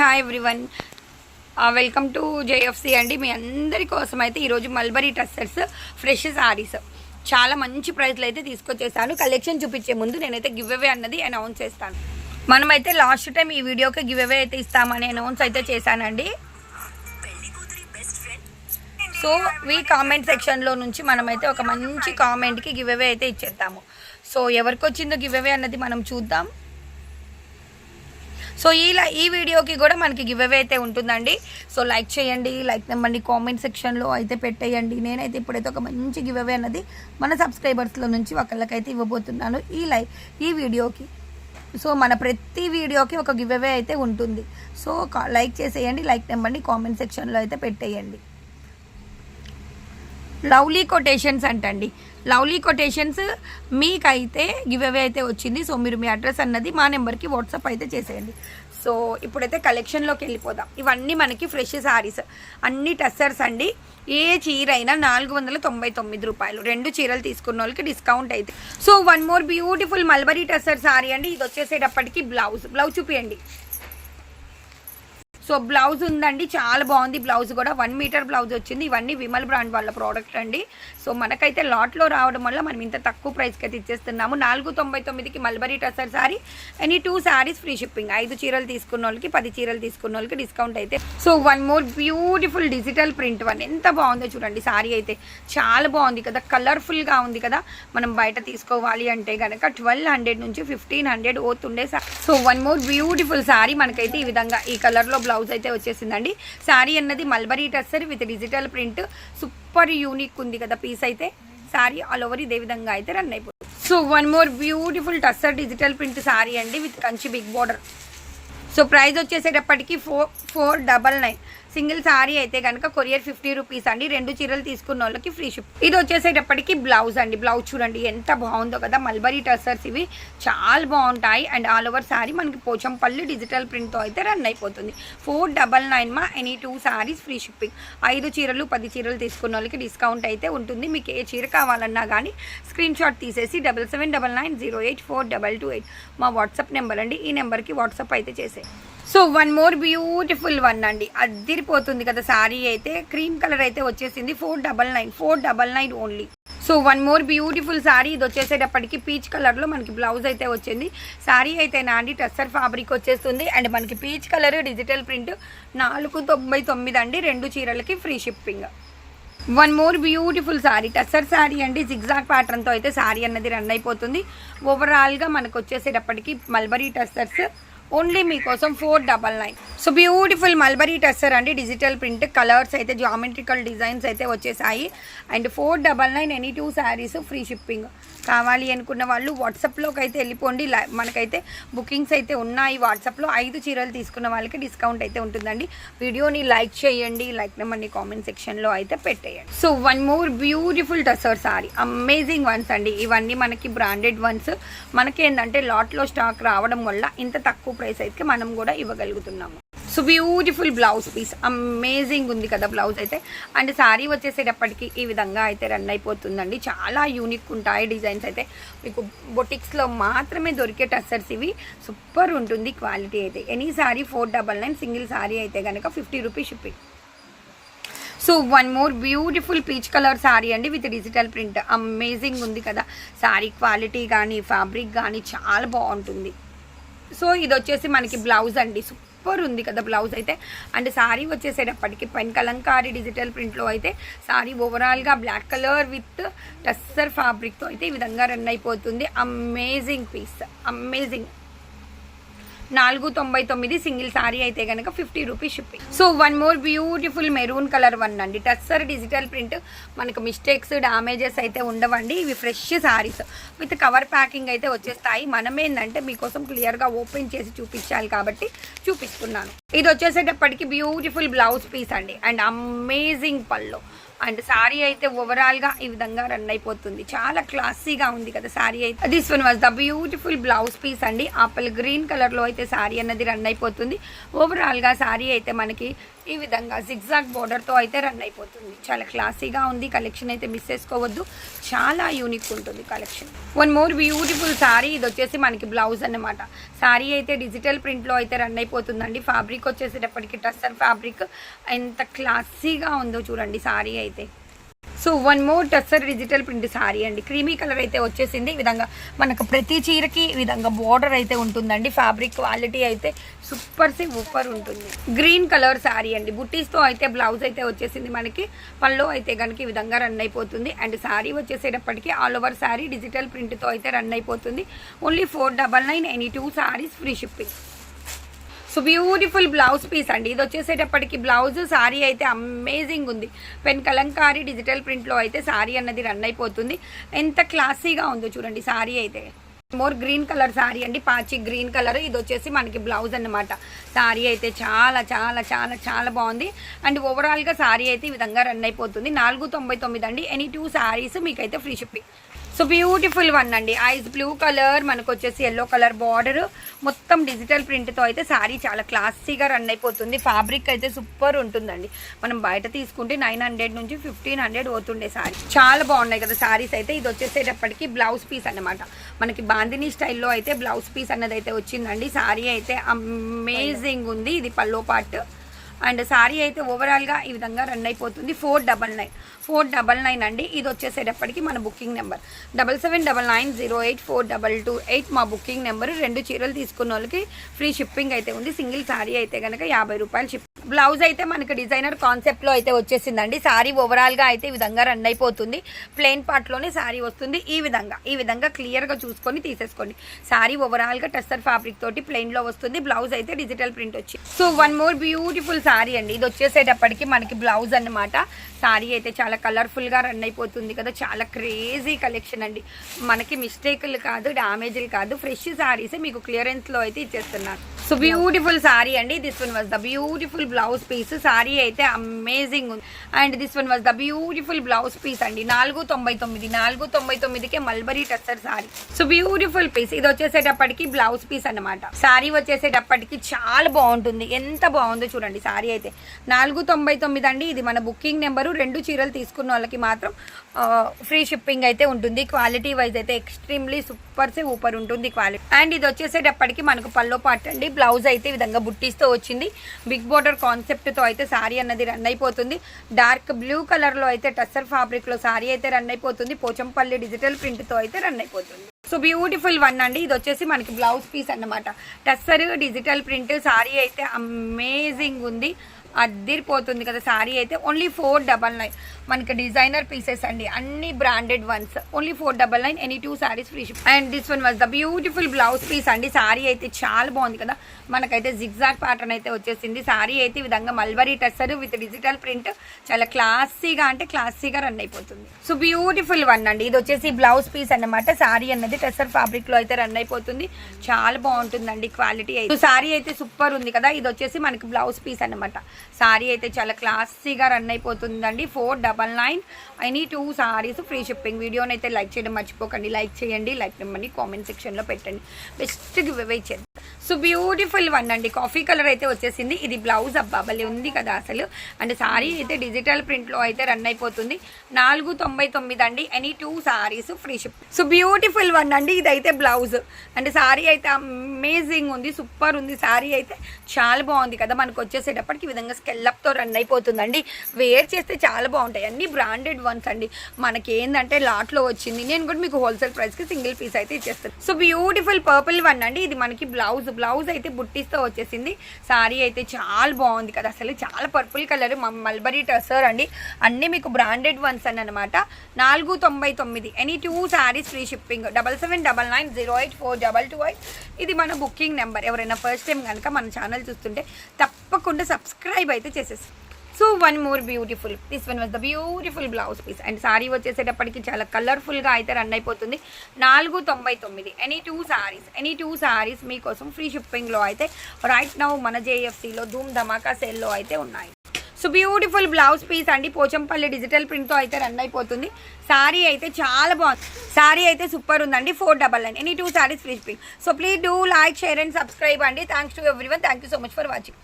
Hi everyone welcome to JFC అండి. మీ అందరి కోసం అయితే ఈరోజు మల్బరీ టస్సర్స్ ఫ్రెష్ సారీస్. చాలా మంచి ప్రైస్లో అయితే తీసుకొచ్చేసాను. కలెక్షన్ చూపించే ముందు నేనైతే గివ్ అవే అన్నది అనౌన్స్ చేస్తాను. మనమైతే లాస్ట్ టైం ఈ వీడియోకి గివ్ అవే అయితే ఇస్తామని అనౌన్స్ అయితే చేశానండి. సో మీ కామెంట్ సెక్షన్లో నుంచి మనమైతే ఒక మంచి కామెంట్కి గివ్ అవే అయితే ఇచ్చేద్దాము. సో ఎవరికి వచ్చిందో గివ్ అవే అన్నది మనం చూద్దాం. సో ఈ ఈ వీడియోకి కూడా మనకి గివ్ అవే అయితే ఉంటుందండి. సో లైక్ చేయండి లైక్ నెంబర్ని కామెంట్ సెక్షన్లో అయితే పెట్టేయండి. నేనైతే ఇప్పుడైతే ఒక మంచి గివ్ అవే అన్నది మన సబ్స్క్రైబర్స్లో నుంచి ఒకళ్ళకైతే ఇవ్వబోతున్నాను. ఈ లైక్ ఈ వీడియోకి సో మన ప్రతి వీడియోకి ఒక గివ్ అవే అయితే ఉంటుంది. సో లైక్ చేసేయండి లైక్ నెంబర్ని కామెంట్ సెక్షన్లో అయితే పెట్టేయండి. లవ్లీ కొటేషన్స్ అంటండి. లవ్లీ కొటేషన్స్ మీకైతే గివ్ అవే అయితే వచ్చింది. సో మీరు మీ అడ్రస్ అన్నది మా నెంబర్కి వాట్సాప్ అయితే చేసేయండి. సో ఇప్పుడైతే కలెక్షన్లోకి వెళ్ళిపోదాం. ఇవన్నీ మనకి ఫ్రెష్ శారీస్ అన్ని టస్సర్స్ అండి. ఏ చీర అయినా నాలుగు వందల తొంభై తొమ్మిది రూపాయలు. రెండు చీరలు తీసుకున్న వాళ్ళకి డిస్కౌంట్ అయితే. So one more beautiful mulberry tussar sari అండి. ఇది వచ్చేసేటప్పటికి బ్లౌజ్. బ్లౌజ్ చూపియండి. సో బ్లౌజ్ ఉందండి చాలా బాగుంది. బ్లౌజ్ కూడా వన్ మీటర్ బ్లౌజ్ వచ్చింది. ఇవన్నీ విమల్ బ్రాండ్ వాళ్ళ ప్రోడక్ట్ అండి. సో మనకైతే లాట్లో రావడం వల్ల మనం ఇంత తక్కువ ప్రైస్కి అయితే ఇచ్చేస్తున్నాము. నాలుగు తొంభై తొమ్మిదికి mulberry tussar sari any two saris free shipping ఐదు చీరలు తీసుకున్న వాళ్ళకి పది చీరలు తీసుకున్న వాళ్ళకి డిస్కౌంట్ అయితే. So one more beautiful digital print one ఎంత బాగుందో చూడండి సారీ అయితే. చాలా బాగుంది కదా. కలర్ఫుల్గా ఉంది కదా. మనం బయట తీసుకోవాలి అంటే కనుక ట్వెల్వ్ హండ్రెడ్ నుంచి ఫిఫ్టీన్ హండ్రెడ్ పోతుండే so one more beautiful sari మనకైతే ఈ విధంగా ఈ కలర్లో బ్లౌజ్ అయితే వచ్చేసిందండి. సారీ అన్నది mulberry tussar with digital print. Super unique ఉంది కదా పీస్ అయితే. శారీ ఆల్ ఓవర్ ఇదే విధంగా అయితే రన్ అయిపోతుంది. So one more beautiful tussar digital print sari అండి with Kanchi big border. So price వచ్చేసేటప్పటికి four four double nine single sari అయితే కనుక కొరియర్ ఫిఫ్టీ రూపీస్ అండి. రెండు చీరలు తీసుకున్న వాళ్ళకి ఫ్రీ షిప్. ఇది వచ్చేసేటప్పటికి బ్లౌజ్ అండి. బ్లౌజ్ చూడండి ఎంత బాగుందో కదా. మల్బరీ టసర్స్ ఇవి చాలా బాగుంటాయి. అండ్ ఆల్ ఓవర్ సారీ మనకి పోచంపల్లి డిజిటల్ ప్రింట్తో అయితే రన్ అయిపోతుంది. ఫోర్ డబల్ నైన్ మా any two saris free shipping. ఐదు చీరలు పది చీరలు తీసుకున్న వాళ్ళకి డిస్కౌంట్ అయితే ఉంటుంది. మీకు ఏ చీర కావాలన్నా కానీ స్క్రీన్ షాట్ తీసేసి double seven double nine zero eight four double two eight మా వాట్సాప్ నెంబర్ అండి. ఈ నెంబర్కి వాట్సాప్ అయితే చేసే so one more beautiful one అండి. అదిరిపోతుంది కదా సారీ అయితే. క్రీమ్ కలర్ అయితే వచ్చేసింది. Four double nine four double nine only so one more beautiful sari. ఇది వచ్చేసేటప్పటికి పీచ్ కలర్లో మనకి బ్లౌజ్ అయితే వచ్చింది. సారీ అయితే నాండి టస్సర్ ఫ్యాబ్రిక్ వచ్చేస్తుంది. అండ్ మనకి పీచ్ కలర్ డిజిటల్ ప్రింట్ నాలుగు తొంభై తొమ్మిది అండి. రెండు చీరలకి free shipping one more beautiful sari. Tussar sari అండి. జిగ్జాగ్ ప్యాటర్న్తో అయితే శారీ అన్నది రన్ అయిపోతుంది. ఓవరాల్గా మనకు వచ్చేసేటప్పటికి మల్బరీ టస్సర్స్ ఓన్లీ మీకోసం four double nine. So beautiful mulberry tussar అండి. డిజిటల్ ప్రింట్ కలర్స్ అయితే జామెట్రికల్ డిజైన్స్ అయితే వచ్చేసాయి. And four double nine any two saris free shipping కావాలి అనుకున్న వాళ్ళు వాట్సాప్లోకి అయితే వెళ్ళిపోండి. మనకైతే బుకింగ్స్ అయితే ఉన్నాయి. వాట్సాప్లో ఐదు చీరలు తీసుకున్న వాళ్ళకి డిస్కౌంట్ అయితే ఉంటుందండి. వీడియోని లైక్ చేయండి. లైక్ నెంబర్ని కామెంట్ సెక్షన్లో అయితే పెట్టేయండి. So one more beautiful tussar sari. Amazing ones అండి. ఇవన్నీ మనకి బ్రాండెడ్ వన్స్. మనకి ఏంటంటే లాట్లో స్టాక్ రావడం వల్ల ఇంత తక్కువ ప్రైస్ అయితే మనం కూడా ఇవ్వగలుగుతున్నాము. So beautiful blouse piece amazing ఉంది కదా బ్లౌజ్ అయితే. అండ్ శారీ వచ్చేసేటప్పటికి ఈ విధంగా అయితే రన్ అయిపోతుందండి. చాలా యూనిక్ ఉంటాయి డిజైన్స్ అయితే. మీకు బొటిక్స్లో మాత్రమే దొరికే టస్సర్స్ ఇవి. సూపర్ ఉంటుంది క్వాలిటీ అయితే. Any sari four double nine single sari అయితే కనుక fifty rupees shipping so one more beautiful peach colour sari అండి విత్ డిజిటల్ ప్రింట్ అమేజింగ్ ఉంది కదా. శారీ క్వాలిటీ కానీ ఫ్యాబ్రిక్ కానీ చాలా బాగుంటుంది. సో ఇది వచ్చేసి మనకి బ్లౌజ్ అండి. సూపర్ ఉంది కదా బ్లౌజ్ అయితే. అండ్ సారీ వచ్చేసేటప్పటికి పెన్ కలంకారీ డిజిటల్ ప్రింట్లో అయితే సారీ ఓవరాల్గా బ్లాక్ కలర్ విత్ టస్సర్ ఫ్యాబ్రిక్తో అయితే ఈ విధంగా రన్ అయిపోతుంది. Amazing piece. అమేజింగ్. నాలుగు తొంభై తొమ్మిది సింగిల్ సారీ అయితే కనుక fifty rupees shipping. So one more beautiful maroon colour one అండి. టస్సర్ డిజిటల్ ప్రింట్ మనకు మిస్టేక్స్ డ్యామేజెస్ అయితే ఉండవండి. ఇవి fresh saris with cover packing అయితే వచ్చేస్తాయి. మనం ఏంటంటే మీకోసం క్లియర్గా ఓపెన్ చేసి చూపించాలి కాబట్టి చూపిస్తున్నాను. ఇది వచ్చేసేటప్పటికి బ్యూటిఫుల్ బ్లౌజ్ పీస్ అండి. అండ్ అమేజింగ్ పళ్ళు. అండ్ సారీ అయితే ఓవరాల్గా ఈ విధంగా రన్ అయిపోతుంది. చాలా క్లాసీగా ఉంది కదా సారీ అయితే. This one was the beautiful blouse piece అండి. ఆపిల్ గ్రీన్ కలర్లో అయితే సారీ అన్నది రన్ అయిపోతుంది. ఓవరాల్గా శారీ అయితే మనకి ఈ విధంగా జిగ్జాగ్ బోర్డర్తో అయితే రన్ అయిపోతుంది. చాలా క్లాసీగా ఉంది. కలెక్షన్ అయితే మిస్ చేసుకోవద్దు. చాలా యూనిక్ ఉంటుంది collection one more beautiful sari ఇది వచ్చేసి మనకి బ్లౌజ్ అన్నమాట. శారీ అయితే డిజిటల్ ప్రింట్లో అయితే రన్ అయిపోతుందండి. ఫ్యాబ్రిక్ వచ్చేసేటప్పటికి టస్సర్ ఫ్యాబ్రిక్ ఎంత క్లాసీగా ఉందో చూడండి సారీ అయితే. So one more tussar digital print sari అండి. క్రీమీ కలర్ అయితే వచ్చేసింది. ఈ విధంగా మనకు ప్రతి చీరకి ఈ విధంగా బోర్డర్ అయితే ఉంటుందండి. ఫ్యాబ్రిక్ క్వాలిటీ అయితే సూపర్ సి సూపర్ ఉంటుంది. గ్రీన్ కలర్ సారీ అండి. బుట్టీస్తో అయితే బ్లౌజ్ అయితే వచ్చేసింది మనకి. పళ్ళు అయితే కనుక ఈ విధంగా రన్ అయిపోతుంది. అండ్ సారీ వచ్చేసేటప్పటికి ఆల్ ఓవర్ సారీ డిజిటల్ ప్రింట్తో అయితే రన్ అయిపోతుంది. Only four double nine any two saris free shipping so beautiful blouse piece అండి. ఇది వచ్చేసేటప్పటికి బ్లౌజ్ సారీ అయితే అమేజింగ్ ఉంది. పెన్ కలంకారీ డిజిటల్ ప్రింట్లో అయితే సారీ అన్నది రన్ అయిపోతుంది. ఎంత క్లాసీగా ఉందో చూడండి సారీ అయితే. మోర్ గ్రీన్ కలర్ సారీ అండి. పాచి గ్రీన్ కలర్ ఇది వచ్చేసి మనకి బ్లౌజ్ అన్నమాట. సారీ అయితే చాలా చాలా చాలా చాలా బాగుంది. అండ్ ఓవరాల్గా సారీ అయితే ఈ విధంగా రన్ అయిపోతుంది. నాలుగు తొంభై తొమ్మిది అండి. ఎనీ టూ సారీస్ మీకైతే free shipping so beautiful one అండి. ఐస్ బ్లూ కలర్ మనకు వచ్చేసి ఎల్లో కలర్ బార్డర్ మొత్తం డిజిటల్ ప్రింట్తో అయితే శారీ చాలా క్లాసీగా రన్ అయిపోతుంది. ఫ్యాబ్రిక్ అయితే సూపర్ ఉంటుందండి. మనం బయట తీసుకుంటే నైన్ హండ్రెడ్ నుంచి ఫిఫ్టీన్ హండ్రెడ్ పోతుండే శారీ చాలా బాగున్నాయి కదా శారీస్ అయితే. ఇది వచ్చేసేటప్పటికి బ్లౌజ్ పీస్ అన్నమాట. మనకి బాందిని స్టైల్లో అయితే బ్లౌజ్ పీస్ అన్నది అయితే వచ్చిందండి. శారీ అయితే అమేజింగ్ ఉంది. ఇది పల్లో పార్ట్ అండ్ సారీ అయితే ఓవరాల్గా ఈ విధంగా రన్ అయిపోతుంది. Four double nine four double nine అండి. ఇది వచ్చేసేటప్పటికి మన booking number double seven double nine zero eight four double two eight మా బుకింగ్ నెంబర్ రెండు చీరలు తీసుకున్న వాళ్ళకి ఫ్రీ షిప్పింగ్ అయితే ఉంది. సింగిల్ సారీ అయితే కనుక యాభై రూపాయలు షిప్ బ్లౌజ్ అయితే మనకి డిజైనర్ కాన్సెప్ట్లో అయితే వచ్చేసిందండి. సారీ ఓవరాల్గా అయితే ఈ విధంగా రన్ అయిపోతుంది. ప్లెయిన్ పార్ట్లోనే సారీ వస్తుంది. ఈ విధంగా ఈ విధంగా క్లియర్గా చూసుకొని తీసేసుకోండి. సారీ ఓవరాల్గా టస్టర్ ఫ్యాబ్రిక్ తోటి ప్లెయిన్లో వస్తుంది. బ్లౌజ్ అయితే డిజిటల్ ప్రింట్ వచ్చి so one more beautiful sari అండి. ఇది వచ్చేసేటప్పటికి మనకి బ్లౌజ్ అన్నమాట. సారీ అయితే చాలా కలర్ఫుల్గా రన్ అయిపోతుంది కదా. చాలా క్రేజీ కలెక్షన్ అండి. మనకి మిస్టేకులు కాదు డ్యామేజ్లు కాదు. ఫ్రెష్ సారీస్ మీకు క్లియరెన్స్లో అయితే ఇచ్చేస్తున్నారు. సో బ్యూటిఫుల్ సారీ అండి. This one was the beautiful blouse piece sari అయితే అమేజింగ్ ఉంది. And this one was the beautiful blouse piece అండి. నాలుగు తొంభై తొమ్మిది నాలుగు తొంభై తొమ్మిదికే mulberry tussar sari so beautiful piece ఇది వచ్చేసేటప్పటికి బ్లౌజ్ పీస్ అన్నమాట. సారీ వచ్చేసేటప్పటికి చాలా బాగుంటుంది. ఎంత బాగుందో చూడండి. సారీ అయితే. నాలుగు తొంభై తొమ్మిది అండి. ఇది మన బుకింగ్ నెంబరు. రెండు చీరలు తీసుకున్న వాళ్ళకి మాత్రం ఫ్రీ షిప్పింగ్ అయితే ఉంటుంది. క్వాలిటీ వైజ్ అయితే ఎక్స్ట్రీమ్లీ సూపర్ సే ఊపర్ ఉంటుంది క్వాలిటీ అండ్ ఇది వచ్చేసేటప్పటికి మనకు పల్లో పాటండి అండి. బ్లౌజ్ అయితే ఈ విధంగా బుట్టీస్తో వచ్చింది. బిగ్ బోర్డర్ కాన్సెప్ట్తో అయితే శారీ అన్నది రన్ అయిపోతుంది. డార్క్ బ్లూ కలర్లో అయితే టస్సర్ ఫ్యాబ్రిక్లో శారీ అయితే రన్ అయిపోతుంది. పోచంపల్లి డిజిటల్ ప్రింట్తో అయితే రన్ అయిపోతుంది. సో బ్యూటిఫుల్ వన్ అండి. ఇది వచ్చేసి మనకి బ్లౌజ్ పీస్ అన్నమాట. టస్సర్ డిజిటల్ ప్రింట్ సారీ అయితే అమేజింగ్ ఉంది. అద్దిరిపోతుంది కదా సారీ అయితే ఓన్లీ ఫోర్ డబల్ నైన్ మనకి డిజైనర్ పీసెస్ అండి అన్ని branded ones only four double nine any two saris free ship and this one was the beautiful blouse piece అండి. సారీ అయితే చాలా బాగుంది కదా. మనకైతే జిగ్జాగ్ ప్యాటర్న్ అయితే వచ్చేసింది. సారీ అయితే ఈ విధంగా mulberry tussar with digital print చాలా క్లాసీగా అంటే క్లాసీగా రన్ అయిపోతుంది. సో బ్యూటిఫుల్ వన్ అండి. ఇది వచ్చేసి బ్లౌజ్ పీస్ అన్నమాట. శారీ అన్నది టెస్సర్ ఫ్యాబ్రిక్లో అయితే రన్ అయిపోతుంది. చాలా బాగుంటుందండి క్వాలిటీ అయితే. సారీ అయితే సూపర్ ఉంది కదా. ఇది వచ్చేసి మనకి బ్లౌజ్ పీస్ అన్నమాట. సారీ అయితే చాలా క్లాసీగా రన్ అయిపోతుందండి. Four double nine. Any two saris free shipping. వీడియోని అయితే లైక్ చేయడం మర్చిపోకండి. లైక్ చేయండి. లైక్ నెంబర్ని కామెంట్ సెక్షన్లో పెట్టండి. Best give away so beautiful one అండి. కాఫీ కలర్ అయితే వచ్చేసింది. ఇది బ్లౌజ్ అబ్బా ఉంది కదా అసలు. అండ్ సారీ అయితే డిజిటల్ ప్రింట్లో అయితే రన్ అయిపోతుంది. నాలుగు తొంభై తొమ్మిది అండి. Any two saris free ship. So beautiful one అండి. ఇదైతే బ్లౌజ్. అండ్ సారీ అయితే అమేజింగ్ ఉంది. సూపర్ ఉంది. సారీ అయితే చాలా బాగుంది కదా. మనకు వచ్చేసేటప్పటికి ఈ విధంగా స్కెల్లప్తో రన్ అయిపోతుందండి. వేర్ చేస్తే చాలా బాగుంటాయి. అన్ని బ్రాండెడ్ వన్స్ అండి. మనకి ఏంటంటే లాట్లో వచ్చింది. నేను కూడా మీకు హోల్సేల్ ప్రైస్కి సింగిల్ పీస్ అయితే ఇచ్చేస్తాను. సో బ్యూటిఫుల్ పర్పుల్ వన్ అండి. ఇది మనకి బ్లౌజ్ బ్లౌజ్ అయితే బుట్టిస్తో వచ్చేసింది. సారీ అయితే చాలా బాగుంది కదా. అసలు చాలా పర్పుల్ కలర్ మల్బరీ టసర్ అండి. అన్నీ మీకు బ్రాండెడ్ వన్స్ అని అనమాట నాలుగు తొంభై తొమ్మిది. Any two saris free shipping double seven double nine zero eight four double two eight ఇది మన బుకింగ్ నెంబర్ ఎవరైనా ఫస్ట్ టైం కనుక మన ఛానల్ చూస్తుంటే తప్పకుండా సబ్స్క్రైబ్ అయితే చేసేసి. So one more beautiful this one was the beautiful blouse piece and sari వచ్చేసేటప్పటికి చాలా కలర్ఫుల్గా అయితే రన్ అయిపోతుంది. నాలుగు తొంభై తొమ్మిది. Any two saris any two saris మీకోసం ఫ్రీ షిప్పింగ్లో అయితే రైట్ నౌ మన జేఎఫ్సీలో ధూమ్ ధమాకా సెల్లో అయితే ఉన్నాయి. సో బ్యూటిఫుల్ బ్లౌజ్ పీస్ అండి. పోచంపల్లి డిజిటల్ ప్రింట్తో అయితే రన్ అయిపోతుంది. సారీ అయితే చాలా బాగుంది సారీ అయితే సూపర్ ఉందండి. Four double nine any two saris free shipping so please do like share and subscribe అండి. Thanks to everyone thank you so much for watching